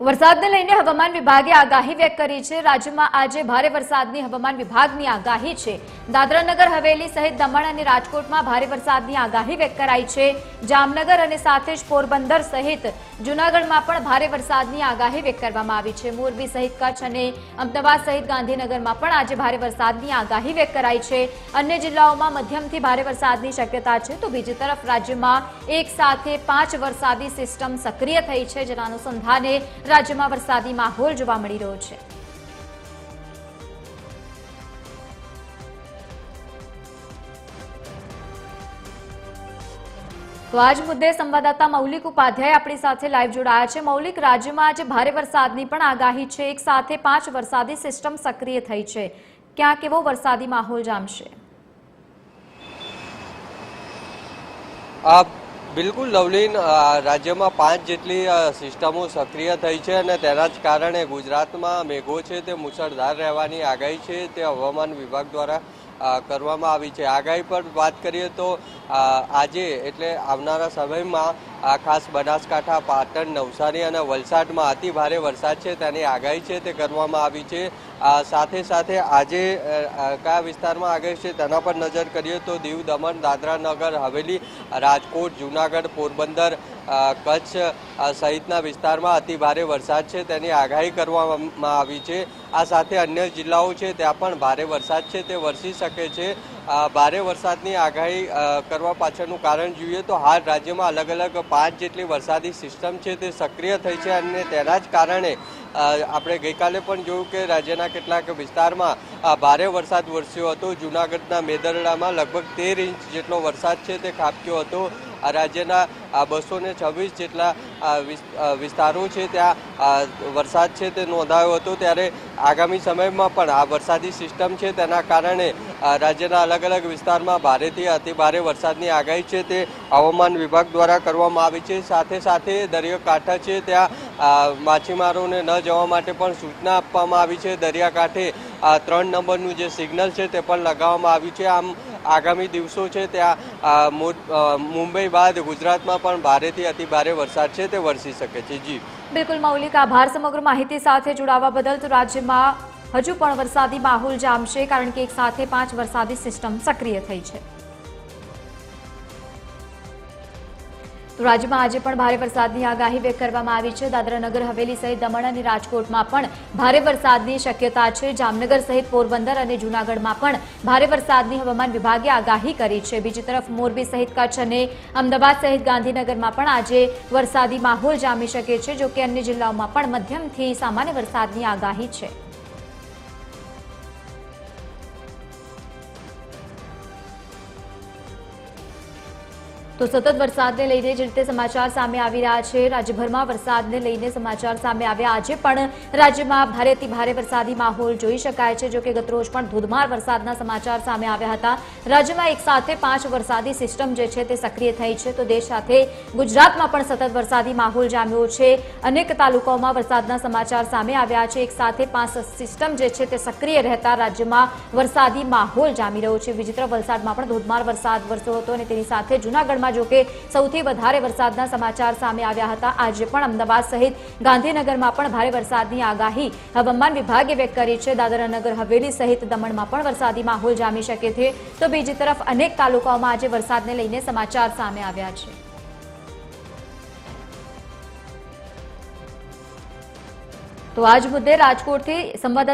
વરસાદને લઈને હવામાન વિભાગે આગાહી વ્યક્ત કરી છે. રાજ્યમાં આજે ભારે વરસાદની હવામાન વિભાગની આગાહી છે. દાદરાનગર, હવેલી સહિત દમણ અને રાજકોટમાં ભારે વરસાદની આગાહી વ્યક્ત કરાઈ છે. જામનગર અને સાથે જ પોરબંદર સહિત જૂનાગઢમાં પણ ભારે વરસાદની આગાહી વ્યક્ત કરવામાં આવી છે. મોરબી સહિત કચ્છ અને અમદાવાદ સહિત ગાંધીનગરમાં પણ આજે ભારે વરસાદની આગાહી વ્યક્ત કરાઈ છે. અન્ય જિલ્લાઓમાં મધ્યમથી ભારે વરસાદની શક્યતા છે તો બીજી તરફ રાજ્યમાં એક સાથે પાંચ વરસાદી સિસ્ટમ સક્રિય થઈ છે. જેના અનુસંધાને રાજ્યમાં વરસાદી માહોલ જોવા મળી રહ્યો છે. તો મુદ્દે સંવાદદાતા મૌલિક ઉપાધ્યાય આપણી સાથે લાઈવ જોડાયા છે. મૌલિક, રાજ્યમાં આજે ભારે વરસાદની પણ આગાહી છે. એક સાથે પાંચ વરસાદી સિસ્ટમ સક્રિય થઈ છે. ક્યાં કેવો વરસાદી માહોલ જામશે? બિલકુલ લવલીન રાજ્યમાં પાંચ જેટલી સિસ્ટમો સક્રિય થઈ છે અને તેના જ કારણે ગુજરાતમાં મેઘો છે, તે મુસળધાર રહેવાની આગાહી છે. તે હવામાન વિભાગ દ્વારા કરવામાં આવી છે. આગાહી પર વાત કરીએ તો આજે એટલે આવનારા સમયમાં આ ખાસ બનાસકાંઠા, પાટણ, નવસારી અને વલસાડમાં અતિ ભારે વરસાદ છે. તેની આગાહી છે તે કરવામાં આવી છે. આ સાથે સાથે આજે કયા વિસ્તારમાં આગાહી છે તેના પર નજર કરીએ તો દીવ, દમણ, દાદરા નગર, હવેલી, રાજકોટ, જૂનાગઢ, પોરબંદર કચ્છ સહિતના વિસ્તારમાં અતિ ભારે વરસાદ છે. તેની આગાહી કરવામાં આવી છે. આ સાથે અન્ય જિલ્લાઓ છે, ત્યાં પણ ભારે વરસાદ છે. તે વરસી શકે છે. ભારે વરસાદની આગાહી કરવા પાછળનું કારણ જોઈએ તો હાલ રાજ્યમાં અલગ અલગ પાંચ જેટલી વરસાદી સિસ્ટમ છે તે સક્રિય થઈ છે અને તેના જ કારણે આપણે ગઈકાલે પણ જોયું કે રાજ્યના કેટલાક વિસ્તારમાં ભારે વરસાદ વરસ્યો હતો. જૂનાગઢના મેદરડામાં લગભગ તેર ઇંચ જેટલો વરસાદ છે તે ખાબક્યો હતો. આ રાજ્યના બસો ને છવ્વીસ જેટલા વિસ્તારો છે ત્યાં વરસાદ છે તે નોંધાયો હતો. ત્યારે આગામી સમયમાં પણ આ વરસાદી સિસ્ટમ છે તેના કારણે રાજ્યના અલગ અલગ વિસ્તારમાં ભારેથી અતિ ભારે વરસાદની આગાહી છે તે હવામાન વિભાગ દ્વારા કરવામાં આવી છે. સાથે સાથે દરિયાકાંઠા છે ત્યાં માછીમારોને ન જવા માટે પણ સૂચના આપવામાં આવી છે. દરિયાકાંઠે આ ત્રણ નંબરનું જે સિગ્નલ છે તે પણ લગાવવામાં આવ્યું છે. આમ આગામી દિવસો છે ત્યાં મુંબઈ બાદ ગુજરાતમાં પણ ભારેથી અતિ ભારે વરસાદ છે તે વરસી શકે છે. જી. બિલકુલ મૌલિક આભાર. સમગ્ર માહિતી સાથે જોડાવા બદલ તો રાજ્યમાં હજુ પણ વરસાદી માહોલ જામશે કારણ કે એક સાથે પાંચ વરસાદી સિસ્ટમ સક્રિય થઈ છે. તો રાજ્યમાં આજે પણ ભારે વરસાદની આગાહી કરવામાં આવી છે. દાદરાનગર, હવેલી સહિત દમણ અને રાજકોટમાં પણ ભારે વરસાદની શક્યતા છે. જામનગર સહિત પોરબંદર અને જૂનાગઢમાં પણ ભારે વરસાદની હવામાન વિભાગે આગાહી કરી છે. બીજી તરફ મોરબી સહિત કચ્છ અને અમદાવાદ સહિત ગાંધીનગરમાં પણ આજે વરસાદી માહોલ જામી શકે છે, જોકે અન્ય જિલ્લાઓમાં પણ મધ્યમથી સામાન્ય વરસાદની આગાહી છે. તો સતત વરસાદને લઈને જે રીતે સમાચાર સામે આવી રહ્યા છે, રાજ્યભરમાં વરસાદને લઈને સમાચાર સામે આવ્યા આજે પણ રાજ્યમાં ભારેથી ભારે વરસાદી માહોલ જોઈ શકાય છે, જોકે ગતરોજ પણ ધોધમાર વરસાદના સમાચાર સામે આવ્યા હતા. રાજ્યમાં એક સાથે પાંચ વરસાદી સિસ્ટમ જે છે તે સક્રિય થઈ છે, તો દેશ સાથે ગુજરાતમાં પણ સતત વરસાદી માહોલ જામ્યો છે. અનેક તાલુકાઓમાં વરસાદના સમાચાર સામે આવ્યા છે, એક સાથે પાંચ સિસ્ટમ જે છે તે સક્રિય રહેતા રાજ્યમાં વરસાદી માહોલ જામી રહ્યો છે. વિચિત્ર વલસાડમાં પણ ધોધમાર વરસાદ વરસ્યો હતો અને તેની સાથે જૂનાગઢમાં જો કે સૌથી વધારે વરસાદના સમાચાર સામે આવ્યા હતા. આજે પણ અમદાવાદ સહિત ગાંધીનગરમાં પણ ભારે વરસાદની આગાહી હવામાન વિભાગે વ્યક્ત કરી છે. દાદરાનગર, હવેલી સહિત દમણમાં પણ વરસાદી માહોલ જામી શકે છે. તો બીજી તરફ અનેક તાલુકાઓમાં આજે વરસાદને લઈને સમાચાર સામે આવ્યા છે. તો આજ મુદ્દે રાજકોટથી સંવાદદાતા